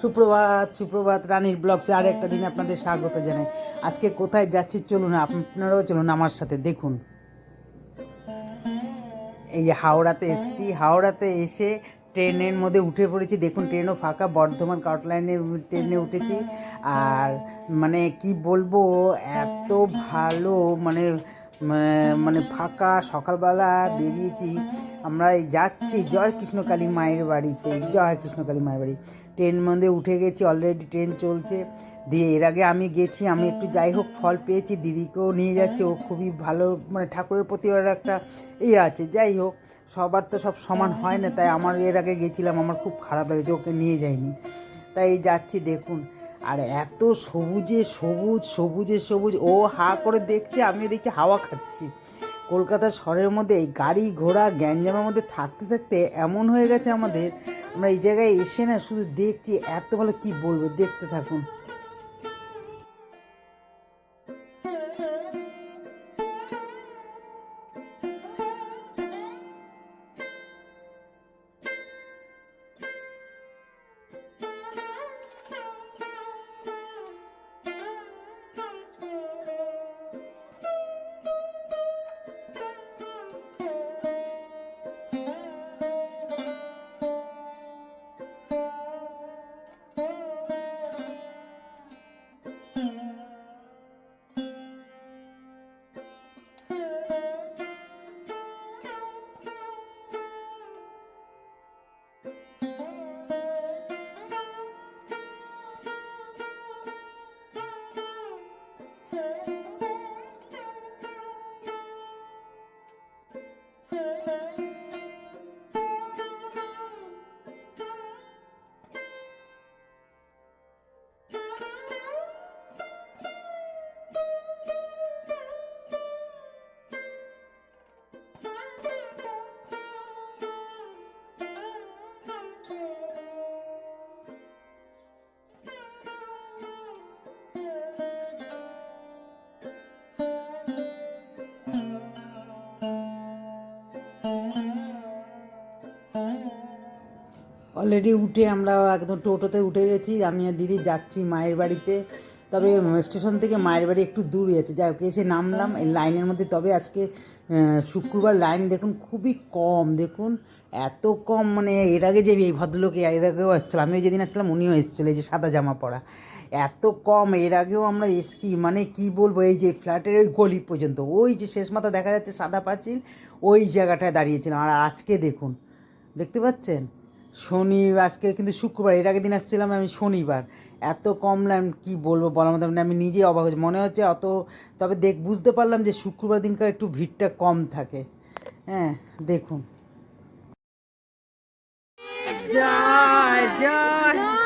সুপ্রভাত সুপ্রভাত রানীর ব্লগসে আর একটা দিন আপনাদের স্বাগত জানাই। আজকে কোথায় যাচ্ছি চলুন, আপনারাও চলুন আমার সাথে দেখুন। এই যে হাওড়াতে এসেছি, হাওড়াতে এসে ট্রেনের মধ্যে উঠে পড়েছি। দেখুন, ট্রেনও ফাঁকা, বর্ধমান কাউটলাইনের ট্রেনে উঠেছি। আর মানে কি বলব, এত ভালো মানে মানে- ফাঁকা, সকালবেলা বেরিয়েছি। আমরা যাচ্ছি জয় কৃষ্ণকালী মায়ের বাড়িতে জয় কৃষ্ণকালী মায়ের বাড়ি। ট্রেন মধ্যে উঠে গেছি অলরেডি ট্রেন চলছে। দিয়ে এর আগে আমি গেছি, আমি একটু যাই হোক, ফল পেয়েছি, দিদিকেও নিয়ে যাচ্ছে, ও খুবই ভালো মানে ঠাকুরের প্রতি ওর একটা ইয়ে আছে, যাই হোক, সবার তো সব সমান হয় না, তাই আমার এর আগে গেছিলাম, আমার খুব খারাপ লেগেছে, ওকে নিয়ে যাইনি। তাই যাচ্ছি, দেখুন, আর এত সবুজে সবুজ সবুজে সবুজ, ও হা করে দেখছে আমি দেখছি হাওয়া খাচ্ছি। কলকাতা শহরের মধ্যে এই গাড়ি ঘোড়া গ্যাঞ্জামের মধ্যে থাকতে থাকতে এমন হয়ে গেছে আমাদের আমরা এই জায়গায় এসে না শুধু দেখছি এত ভালো কি বলব দেখতে থাকুন। অলরেডি উঠে আমরা একদম টোটোতে উঠে গেছি। আমি আর দিদি যাচ্ছি মায়ের বাড়িতে। তবে স্টেশন থেকে মায়ের বাড়ি একটু দূরই আছে। যাই হোক, এসে নামলাম। এই লাইনের মধ্যে, তবে আজকে শুক্রবার লাইন দেখুন, খুবই কম। দেখুন, এত কম মানে এর আগে যে এই ভদ্রলোক, এর আগেও আসছিল আমি যেদিন আসছিলাম উনিও এসেছিল, এই যে সাদা জামা পরা। এত কম, এর আগেও আমরা এসছি মানে কি বলব, এই যে ফ্ল্যাটের ওই গলি পর্যন্ত। ওই যে শেষ মাথা দেখা যাচ্ছে, সাদা পাঁচিল, ওই জায়গাটায় দাঁড়িয়েছিলাম। আর আজকে দেখুন, দেখতে পাচ্ছেন? শনি আজকে কিন্তু শুক্রবার, এর আগের দিন আসছিলাম আমি শনিবার। এত কম লাইন কি বলব বলার মতো আমি নিজেই অবাক হয়েছি। মনে হচ্ছে অত, তবে দেখ, বুঝতে পারলাম যে শুক্রবার দিনকার একটু ভিড়টা কম থাকে। হ্যাঁ দেখুন। জয় জয়।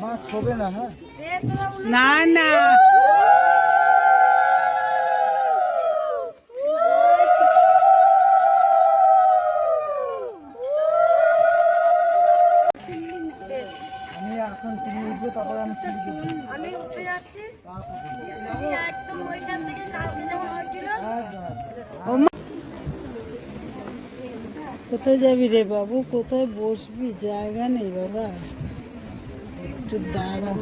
মা ছবে না না না আমি এখন তুমি উঠবে আমি আমি উঠে যাচ্ছি। একদম ওইখান থেকে কালকে যেমন হয়েছিল। কোথায় যাবি রে বাবু? কোথায় বসবি? জায়গা নেই বাবা। একটু দাঁড়া।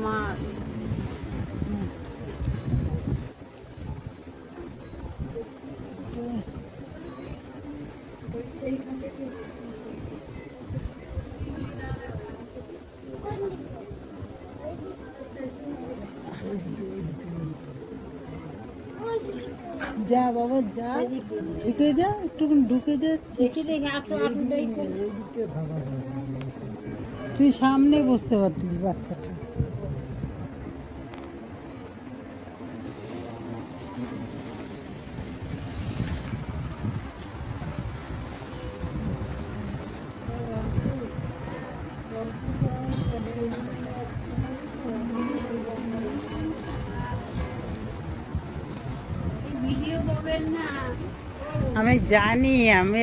যা বাবা যা। ঢুকে যা একটু ঢুকে যা। তুই সামনে বসতে পারতিস বাচ্চাটা। আমি জানি আমি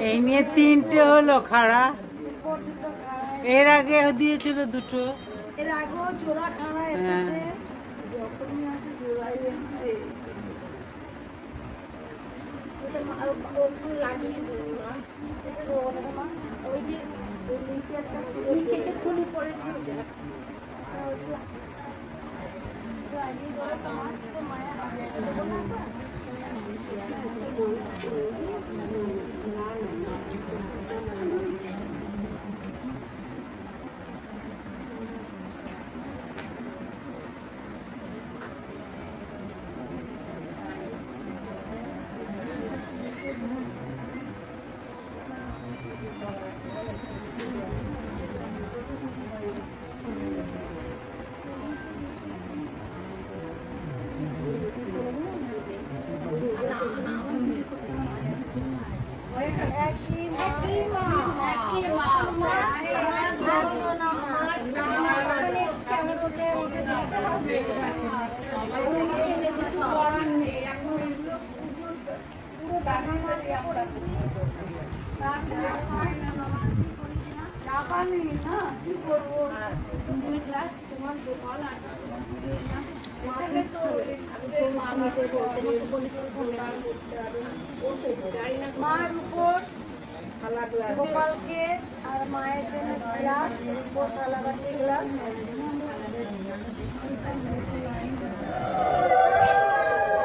এই নিয়ে তিনটে হলো খাড়া। এর আগে দিয়েছিল দুটো। এর আগেও জোড়া খাড়া এসেছে। যখনই আসে জোড়াই এসছে। ওটা মা- ও- ওরকম লাগিয়ে দিন মা? ওই যে নিচে একটা নিচে যে খুলি পড়েছে। Thank you. টাকা নেই মার উপর গোপালকে আর মায়ের জন্য গ্লাস উপর থালাবাটি গ্লাস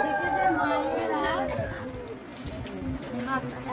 এটাতে মায়ের আর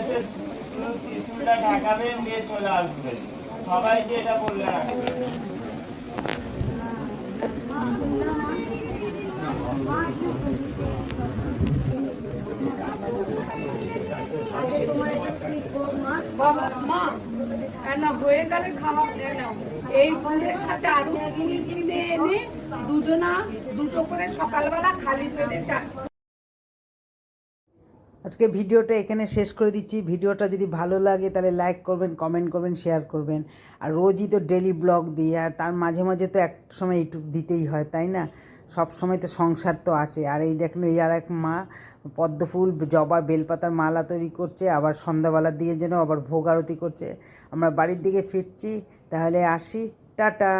এসে ত্রিশুলটা ঢাকাবেন দিয়ে চলে আসবেন সবাইকে এটা বললে এই ফুলের সাথে আরও কিনে এনে দুজনা দুটো করে সকালবেলা খালি পেটে চা আজকে ভিডিওটা এখানে শেষ করে দিচ্ছি। ভিডিওটা যদি ভালো লাগে তাহলে লাইক করবেন কমেন্ট করবেন শেয়ার করবেন। আর রোজই তো ডেলি ব্লগ দিই, আর তার মাঝে মাঝে তো এক সময় এইটুক দিতেই হয়, তাই না? সব সময় তো সংসার তো আছে। আর এই দেখুন, এই আর এক মা পদ্ম ফুল জবা, বেলপাতার মালা তৈরি করছে, আবার সন্ধ্যাবেলার দিয়ে জন্য আবার ভোগ আরতি করছে। আমরা বাড়ির দিকে ফিরছি, তাহলে আসি। টাটা!